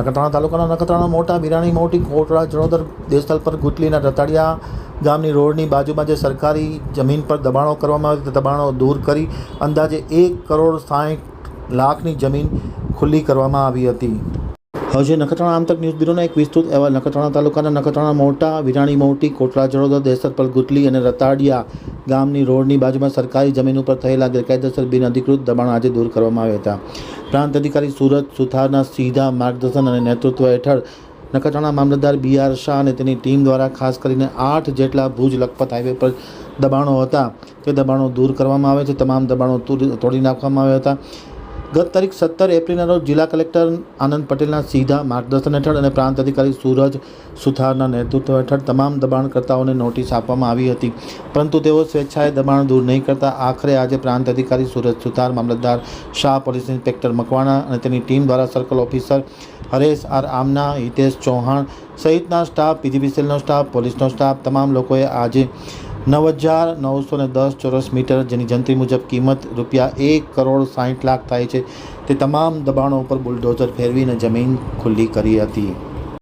નખત્રાણા તાલુકાના નખત્રાણા મોટા બિરાણી મોટી કોટડા જણોદર દેવસ્થલ પર ગુટલીના રતાડિયા ગામની રોડની બાજુમાં જે સરકારી જમીન પર દબાણો કરવામાં આવી દબાણો દૂર કરી અંદાજે એક કરોડ સાહીઠ લાખની જમીન ખુલ્લી કરવામાં આવી હતી. હવે જે નખત્રાણા આમતક ન્યૂઝ બ્યુરોના એક વિસ્તૃત એવા નખત્રાણા તાલુકાના નખત્રાણા મોટા, વિરાણી મોટી, કોટલા જડોદર દેસરપલ, ગુટલી અને રતાડિયા ગામની રોડની બાજુમાં સરકારી જમીન ઉપર થયેલા ગેરકાયદેસર બિન અધિકૃત દબાણ આજે દૂર કરવામાં આવ્યા હતા. પ્રાંત અધિકારી સુરત સુથારના સીધા માર્ગદર્શન અને નેતૃત્વ હેઠળ નખત્રાણા મામલતદાર બી આર શાહ અને તેની ટીમ દ્વારા ખાસ કરીને આઠ જેટલા ભુજ, લખપત હાઈવે પર દબાણો હતા. તે દબાણો દૂર કરવામાં આવે છે. તમામ દબાણો તોડી નાખવામાં આવ્યા હતા. ગત તારીખ સત્તર એપ્રિલના રોજ જિલ્લા કલેક્ટર આનંદ પટેલના સીધા માર્ગદર્શન હેઠળ અને પ્રાંત અધિકારી સૂરજ સુથારના નેતૃત્વ હેઠળ તમામ દબાણકર્તાઓને નોટિસ આપવામાં આવી હતી. પરંતુ તેઓ સ્વેચ્છાએ દબાણ દૂર નહીં કરતા આખરે આજે પ્રાંત અધિકારી સૂરજ સુથાર, મામલતદાર શાહ, પોલીસ ઇન્સ્પેક્ટર મકવાણા અને તેની ટીમ દ્વારા સર્કલ ઓફિસર હરેશ આર આમના, હિતેશ ચૌહાણ સહિતના સ્ટાફ પીજીવીસીએલનો સ્ટાફ, પોલીસનો સ્ટાફ, તમામ લોકોએ આજે નવ હજાર નવસો ને દસ ચોરસ મીટર, જેની જંત્રી મુજબ કિંમત રૂપિયા એક કરોડ સાઠ લાખ થાય છે. તે તમામ દબાણો ઉપર બુલડોઝર ફેરવીને જમીન ખુલ્લી કરી હતી.